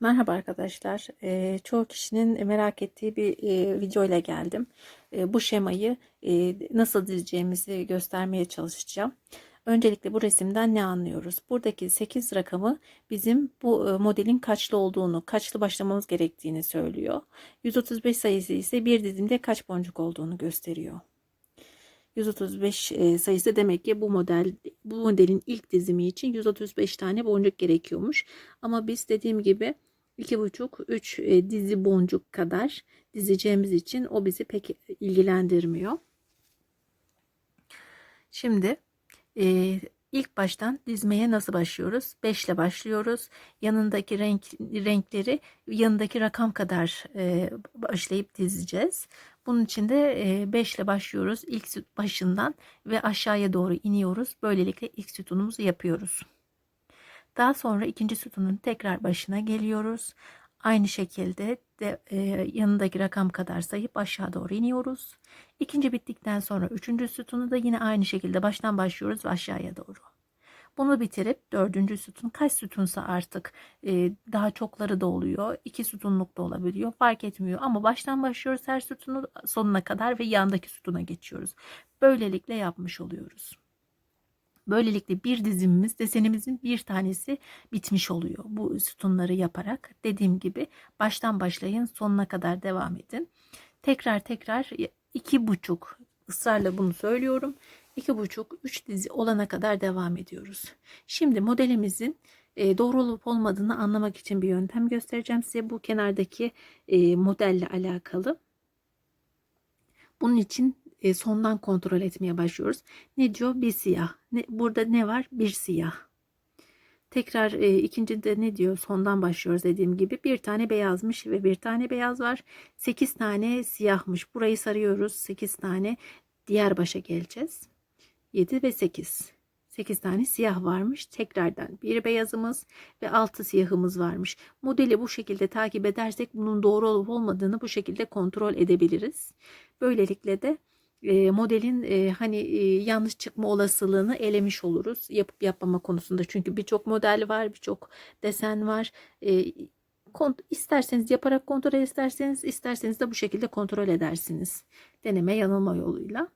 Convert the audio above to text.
Merhaba arkadaşlar. Eee, çoğu kişinin merak ettiği bir eee, video ile geldim. Eee, bu şemayı eee, nasıl dizeceğimizi göstermeye çalışacağım. Öncelikle bu resimden ne anlıyoruz? Buradaki 8 rakamı bizim bu e, modelin kaçlı olduğunu, kaçlı başlamamız gerektiğini söylüyor. 135 sayısı ise bir dizimde kaç boncuk olduğunu gösteriyor. 135 e, sayısı demek ki bu model bu modelin ilk dizimi için 135 tane boncuk gerekiyormuş. Ama biz dediğim gibi 2,5-3 e, dizi boncuk kadar dizeceğimiz için o bizi pek ilgilendirmiyor. Şimdi e, ilk baştan dizmeye nasıl başlıyoruz? 5 ile başlıyoruz. Yanındaki renk renkleri yanındaki rakam kadar e, başlayıp dizeceğiz. Bunun için de 5 ile başlıyoruz ilk süt başından ve aşağıya doğru iniyoruz. Böylelikle ilk sütunumuzu yapıyoruz. Daha sonra ikinci sütunun tekrar başına geliyoruz. Aynı şekilde de e, yanındaki rakam kadar sayıp aşağı doğru iniyoruz. İkinci bittikten sonra üçüncü sütunu da yine aynı şekilde baştan başlıyoruz ve aşağıya doğru. Bunu bitirip dördüncü sütun kaç sütunsa artık e, daha çokları da oluyor. iki sütunluk da olabiliyor fark etmiyor. Ama baştan başlıyoruz her sütunu sonuna kadar ve yandaki sütuna geçiyoruz. Böylelikle yapmış oluyoruz. Böylelikle bir dizimimiz desenimizin bir tanesi bitmiş oluyor. Bu sütunları yaparak dediğim gibi baştan başlayın sonuna kadar devam edin. Tekrar tekrar iki buçuk ısrarla bunu söylüyorum. iki buçuk üç dizi olana kadar devam ediyoruz. Şimdi modelimizin e, doğru olup olmadığını anlamak için bir yöntem göstereceğim size. Bu kenardaki e, modelle alakalı. Bunun için e, sondan kontrol etmeye başlıyoruz. Ne diyor? Bir siyah. Ne, burada ne var? Bir siyah. Tekrar e, ikincide ne diyor? Sondan başlıyoruz dediğim gibi. Bir tane beyazmış ve bir tane beyaz var. Sekiz tane siyahmış. Burayı sarıyoruz. Sekiz tane. Diğer başa geleceğiz. Yedi ve sekiz. 8 tane siyah varmış. Tekrardan bir beyazımız ve 6 siyahımız varmış. Modeli bu şekilde takip edersek bunun doğru olup olmadığını bu şekilde kontrol edebiliriz. Böylelikle de e, modelin e, hani e, yanlış çıkma olasılığını elemiş oluruz yapıp yapmama konusunda. Çünkü birçok model var, birçok desen var. İsterseniz yaparak kontrol isterseniz isterseniz de bu şekilde kontrol edersiniz. Deneme yanılma yoluyla.